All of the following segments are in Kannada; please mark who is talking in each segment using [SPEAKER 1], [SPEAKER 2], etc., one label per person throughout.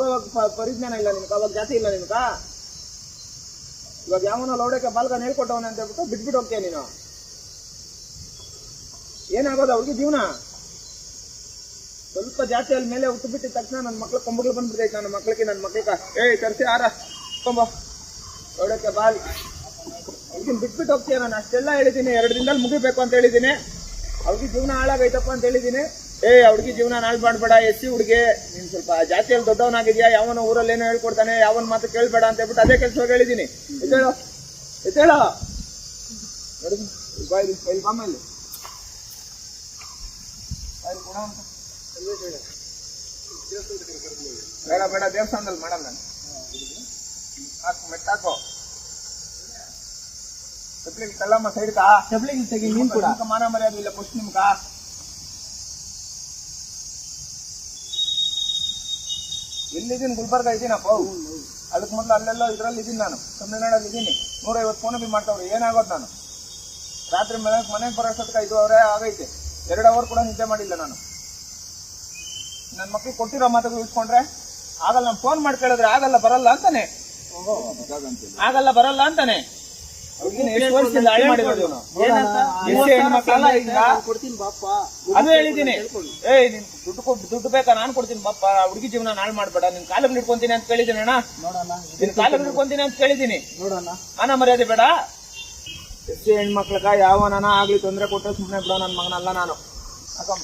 [SPEAKER 1] ಮಲ್ಗೋವಾಗ ಪರಿಜ್ಞಾನ ಇಲ್ಲ ನಿಮ್ಗೆ, ಅವಾಗ ಜಾತಿ ಇಲ್ಲ ನಿಮ್ಗ? ಇವಾಗ ಯಾವನ ಲೌಡಕ್ಕೆ ಬಾಲ್ಗನ್ ಹೇಳ್ಕೊಟ್ಟವನ ಅಂತ ಹೇಳ್ಬಿಟ್ಟು ಬಿಟ್ಬಿಟ್ಟು ಹೋಗ್ತೀಯ ನೀನು? ಏನಾಗೋದು ಅವ್ರಿಗೆ ಜೀವನ? ಸ್ವಲ್ಪ ಜಾತಿಯಲ್ಲಿ ಮೇಲೆ ಹುಟ್ಟು ಬಿಟ್ಟಿದ ತಕ್ಷಣ ನನ್ನ ಮಕ್ಳು ಕೊಂಬಗಳು ಬಂದ್ಬಿಟ್ಟೈತೆ ನನ್ನ ಮಕ್ಳಿಗೆ ನನ್ನ ಮಕ್ಳಿಗೆ. ಏಯ್, ತರ್ಸಿ, ಆರ. ಕೊಂಬ. ಲೌಡಕ್ಕೆ ಬಾಲ್. ಇದನ್ನ ಬಿಟ್ಬಿಟ್ಟು ಹೋಗ್ತೀಯ ನಾನು? ಅಷ್ಟೆಲ್ಲ ಹೇಳಿದ್ದೀನಿ, ಎರಡು ದಿನದಲ್ಲಿ ಮುಗಿಬೇಕು ಅಂತ ಹೇಳಿದ್ದೀನಿ. ಅವ್ರಿಗೆ ಜೀವನ ಹಾಳಾಗೈತಪ್ಪ ಅಂತ ಹೇಳಿದ್ದೀನಿ. ಏ ಹುಡ್ಗಿ ಜೀವನ ನಾಳೆ ಮಾಡಬೇಡ ಎಸ್ ಸಿ ಹುಡುಗಿ. ನೀನ್ ಸ್ವಲ್ಪ ಜಾತಿಯಲ್ಲಿ ದೊಡ್ಡವನಾಗಿದ್ಯಾ? ಯಾವನ ಊರಲ್ಲಿ ಏನೋ ಹೇಳ್ಕೊಡ್ತಾನೆ ಯಾವನ್ ಮಾತು ಕೇಳ್ಬೇಡ ಅಂತ ಹೇಳ್ಬಿಟ್ಟು ಅದೇ ಕೆಲಸವಾಗಿ ಹೇಳಿದ್ದೀನಿ ಎದ್ದೇಳೋ ಎದ್ದೇಳೋ. ನೋಡಿ ಬಾ ಇಲ್ಲಿ, ಇಲ್ಲಿ ಬಾಮ್ಮ ಇಲ್ಲಿ. ಬಾ ಇಲ್ಲಿ ಕೊಡ ಅಂತ. ಬೇಡ ಬೇಡ ದೇವಸ್ಥಾನದಲ್ಲಿ ಮಾಡಲ್ಲ ನಾನು. ಹಾಕು ಮೆಟ್ಟಾಕೋ. ಚಪ್ಲಿಗೆ ಕಲ್ಲಮ್ಮ ಸೈಡ್ಕಾ
[SPEAKER 2] ಚಪ್ಲಿಗೆ ತೆಗಿ ನೀನ್ ಕೂಡ.
[SPEAKER 1] ಮಾನ ಮರ್ಯಾದೆ ಇಲ್ಲ ಫಸ್ಟ್ ನಿಮ್ಗ. ಎಲ್ಲಿದ್ದೀನಿ ಗುಲ್ಬರ್ಗ ಇದ್ದೀನಪ್ಪ ಅದಕ್ಕೆ ಮೊದಲು ಅಲ್ಲೆಲ್ಲ ಇದರಲ್ಲಿ ಇದ್ದೀನಿ ನಾನು. ತಮಿಳ್ನಾಡಲ್ಲಿ ಇದ್ದೀನಿ. ನೂರೈವತ್ತು ಫೋನ್ ಬಿ ಮಾಡ್ತಾವ್ರೆ. ಏನಾಗೋದು ನಾನು? ರಾತ್ರಿ ಮನೆ ಮನೆಗೆ ಬರೋ ಸತ್ಕ ಐದು ಅವರೇ ಆಗೈತೆ. ಎರಡು ಅವರ್ ಕೂಡ ನಿದ್ದೆ ಮಾಡಿಲ್ಲ ನಾನು. ನನ್ನ ಮಕ್ಳಿಗೆ ಕೊಟ್ಟಿರೋ ಮಾತುಗಳು ಇಟ್ಕೊಂಡ್ರೆ ಆಗಲ್ಲ. ನಾನು ಫೋನ್ ಮಾಡಿ ಕೇಳಿದ್ರೆ ಆಗಲ್ಲ ಬರಲ್ಲ ಅಂತಾನೆ. ಆಗಲ್ಲ ಬರಲ್ಲ ಅಂತಾನೆ.
[SPEAKER 2] ಕೊಡ್ತೀನಿ ಬಾಪ
[SPEAKER 1] ಅದು ಹೇಳಿದ್ದೀನಿ. ಏ ನಿನ್ ದುಡ್ಡು ದುಡ್ಡು ಬೇಕಾ? ನಾನು ಕೊಡ್ತೀನಿ ಬಪ್ಪ. ಹುಡುಗಿ ಜೀವನ ನಾಳ್ ಮಾಡ್ಬೇಡ. ನಿನ್ ಕಾಲಕ್ಕೆ ಹಿಡ್ಕೊಂತೀನಿ ಅಂತ ಕೇಳಿದ್ದೀನಿ ಅಣ್ಣ.
[SPEAKER 2] ನೋಡೋಣ
[SPEAKER 1] ನಿನ್ ಕಾಲಕ್ಕೆ ಹಿಡ್ಕೊಂತೀನಿ ಅಂತ ಕೇಳಿದ್ದೀನಿ.
[SPEAKER 2] ಅಣ್ಣ
[SPEAKER 1] ಮಾನ ಮರ್ಯಾದೆ ಬೇಡ. ಎಷ್ಟು ಹೆಣ್ಮಕ್ಳಗ ನಾನ ಆಗ್ಲಿ ತೊಂದರೆ ಕೊಟ್ಟರೆ ಸುಮ್ಮನೆ ಬಿಡೋ ನನ್ನ ಮಗನಲ್ಲ ನಾನು. ಹಾಕಮ್ಮ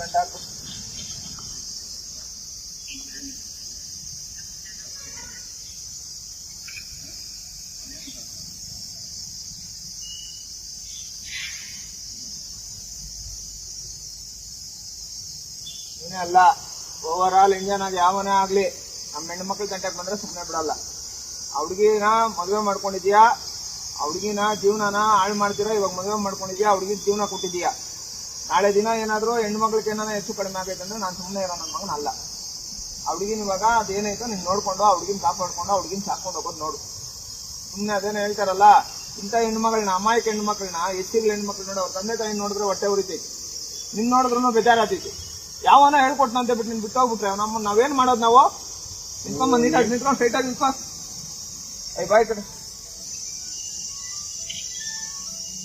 [SPEAKER 1] ಗಂಟೆ ಅಲ್ಲ ಓವರ್ ಆಲ್ ಇಂಜನ್ ಆಗಿ ಯಾವನೇ ಆಗ್ಲಿ ನಮ್ಮ ಹೆಣ್ಣು ಮಕ್ಕಳು ಗಂಟೆಗೆ ಬಂದ್ರೆ ಸುಮ್ಮನೆ ಬಿಡಲ್ಲ. ಹುಡುಗಿನ ಮದುವೆ ಮಾಡ್ಕೊಂಡಿದ್ಯಾ ಹುಡುಗಿನ ಜೀವನನ ಹಾಳು ಮಾಡ್ತೀರಾ? ಇವಾಗ ಮದುವೆ ಮಾಡ್ಕೊಂಡಿದ್ಯಾ ಆ ಹುಡುಗಿ ಜೀವನ ಕೊಟ್ಟಿದ್ಯಾ ನಾಳೆ ದಿನ ಏನಾದರೂ ಮಗಳಿಗೆ ಏನಾರ ಹೆಚ್ಚು ಕಡಿಮೆ ಆಗೈತೆ ನಾನು ಸುಮ್ಮನೆ ಇರೋ ನನ್ನ ಮಗನ ಅಲ್ಲ. ಹುಡುಗಿನ ಇವಾಗ ಅದೇನಾಯ್ತು ನೀನು ನೋಡ್ಕೊಂಡು, ಆ ಹುಡುಗಿನ ಕಾಪಾಡ್ಕೊಂಡು, ಆ ಹುಡುಗಿನ ಸಾಕೊಂಡು ಹೋಗೋದು ನೋಡು. ಸುಮ್ಮನೆ ಅದೇನೋ ಹೇಳ್ತಾರಲ್ಲ, ಇಂಥ ಹೆಣ್ಮಗಳನ್ನ ಅಮಾಯಕ ಹೆಣ್ಮಕ್ಳನ್ನ ಎಸ್ಸಿಗಳ ಹೆಣ್ಮಕ್ಳು ನೋಡಿ, ಅವ್ರ ತಂದೆ ತಾಯಿ ನೋಡಿದ್ರೆ ಹೊಟ್ಟೆ ಉರಿತೈತಿ. ನಿನ್ ನೋಡಿದ್ರು ಬೇಜಾರಾತೈತಿ. ಯಾವನ ಹೇಳ್ಕೊಟ್ನ ಅಂತ ಬಿಟ್ಟು ನಿನ್ ಬಿಟ್ಟು ಹೋಗ್ಬಿಟ್ರೆ ನಮ್ಮ ನಾವೇನ್ ಮಾಡೋದು ನಾವು? ನಿಂತ್ಕೊಂಡ್ ನೀಟಾಗಿ ನಿಂತ್ಕೊಂಡು ಸ್ಟ್ರೈಟಾಗಿ ನಿಂತ್ಕೊ. ಐ ಬಾಯ್ ಕಡೆ